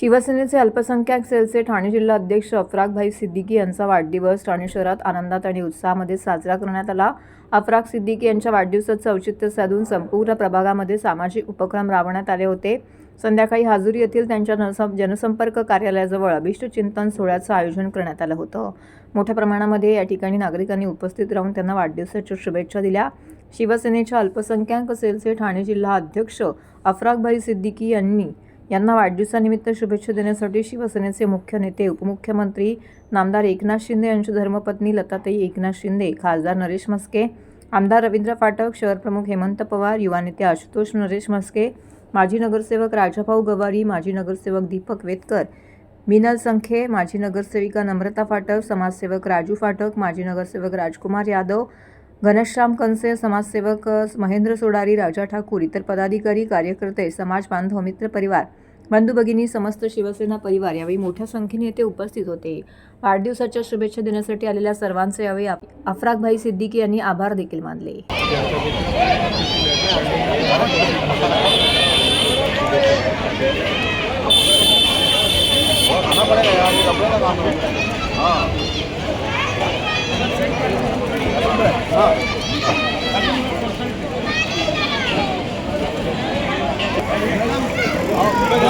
शिवसेनेचे अल्पसंख्याक सेलचे ठाणे जिल्हा अध्यक्ष अफराकभाई सिद्दीकी यांचा वाढदिवस ठाणे शहरात आनंदात आणि उत्साहामध्ये साजरा करण्यात आला. अफराक सिद्दीकी यांच्या वाढदिवसाचं औचित्य साधून संपूर्ण प्रभागामध्ये सामाजिक उपक्रम राबवण्यात आले होते. संध्याकाळी हाजुरी येथील त्यांच्या जनसं- जनसंपर्क कार्यालयाजवळ अभिष्ट चिंतन सोहळ्याचं आयोजन करण्यात आलं होतं. मोठ्या प्रमाणामध्ये या ठिकाणी नागरिकांनी उपस्थित राहून त्यांना वाढदिवसाच्या शुभेच्छा दिल्या. शिवसेनेच्या अल्पसंख्याक सेलचे ठाणे जिल्हा अध्यक्ष अफराकभाई सिद्दीकी यांनी यांना वाढदिवसानिमित्त शुभेच्छा देण्यासाठी शिवसेनेचे मुख्य नेते उपमुख्यमंत्री नामदार एकनाथ शिंदे यांची धर्मपत्नी लताताई एकनाथ शिंदे खासदार नरेश मस्के आमदार रवींद्र फाटक शहरप्रमुख हेमंत पवार युवा नेते आशुतोष नरेश मस्के माजी नगरसेवक राजाभाऊ गवारी माजी नगरसेवक दीपक वेतकर मिनल संखे माजी नगरसेविका नम्रता फाटक समाजसेवक राजू फाटक माजी नगरसेवक राजकुमार यादव घनश्याम कंसे समाजसेवक महेंद्र सोडारी राजा ठाकूर इतर पदाधिकारी कार्यकर्ते समाज बांधव मित्र परिवार बंधू भगिनी समस्त शिवसेना परिवार यावेळी मोठ्या संख्येने येथे उपस्थित होते. वाढदिवसाच्या शुभेच्छा देण्यासाठी आलेल्या सर्वांचे यावेळी अफराकभाई सिद्दीकी यांनी आभार देखील मानले.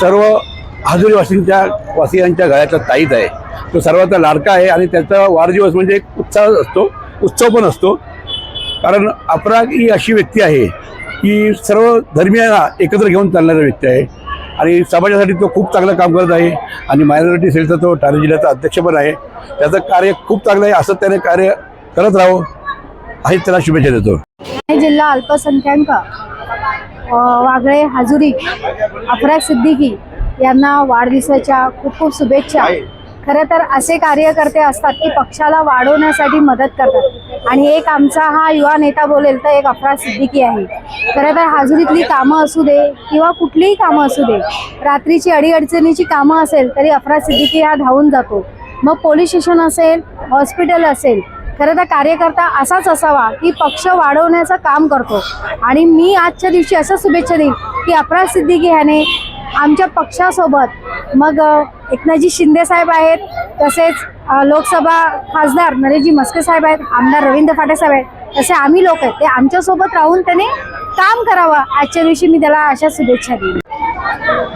सर्व हाजुरी वासिंच्या वासियांच्या गळ्याचा ताईत आहे. तो सर्वांचा लाडका आहे आणि त्याचा वाढदिवस म्हणजे एक उत्साह असतो उत्सव पण असतो. कारण अपराग ही अशी व्यक्ती आहे की सर्व धर्मीयांना एकत्र घेऊन चालणारा व्यक्ती आहे. आणि समाजासाठी तो खूप चांगलं काम करत आहे आणि मायनॉरिटी सेलचा तो ठाणे जिल्ह्याचा अध्यक्ष पण आहे. त्याचं कार्य खूप चांगलं आहे असं त्याने कार्य करत राहो. अशीच त्याला शुभेच्छा देतो. ठाणे जिल्हा अल्पसंख्याक वागळे हाजुरी अफराज सिद्दीकी यांना वाढदिवसाच्या खूप खूप शुभेच्छा. खरं तर असे कार्यकर्ते असतात की पक्षाला वाढवण्यासाठी मदत करतात. आणि एक आमचा हा युवा नेता बोलेल तर एक अफराज सिद्दीकी आहे. खरं तर हाजुरीतली कामं असू दे किंवा कुठलीही कामं असू दे रात्रीची अडीअडचणीची कामं असेल तरी अफराज सिद्दीकी हा धावून जातो. मग पोलीस स्टेशन असेल हॉस्पिटल असेल खरं तर कार्यकर्ता असाच असावा की पक्ष वाढवण्याचं काम करतो. आणि मी आजच्या दिवशी असं शुभेच्छा देईन की अपराध सिद्दीकी ह्याने आमच्या पक्षासोबत मग एकनाथजी शिंदे साहेब आहेत तसेच लोकसभा खासदार नरेशजी मस्के साहेब आहेत आमदार रवींद्र फाटे साहेब आहेत तसे आम्ही लोक आहेत. ते आमच्यासोबत राहून त्याने काम करावं आजच्या दिवशी मी त्याला अशा शुभेच्छा देईन.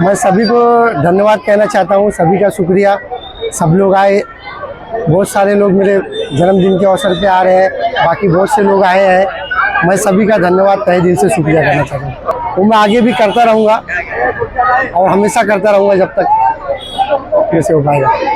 मैं सभी को धन्यवाद कहना चाहता हूँ सभी का शुक्रिया। सब लोग आए बहुत सारे लोग मेरे जन्मदिन के अवसर पे आ रहे हैं। बाकी बहुत से लोग आए हैं। मैं सभी का धन्यवाद। तहे दिल से शुक्रिया करना चाहता हूँ। वो मैं आगे भी करता रहूँगा और हमेशा करता रहूँगा जब तक कैसे हो पाएगा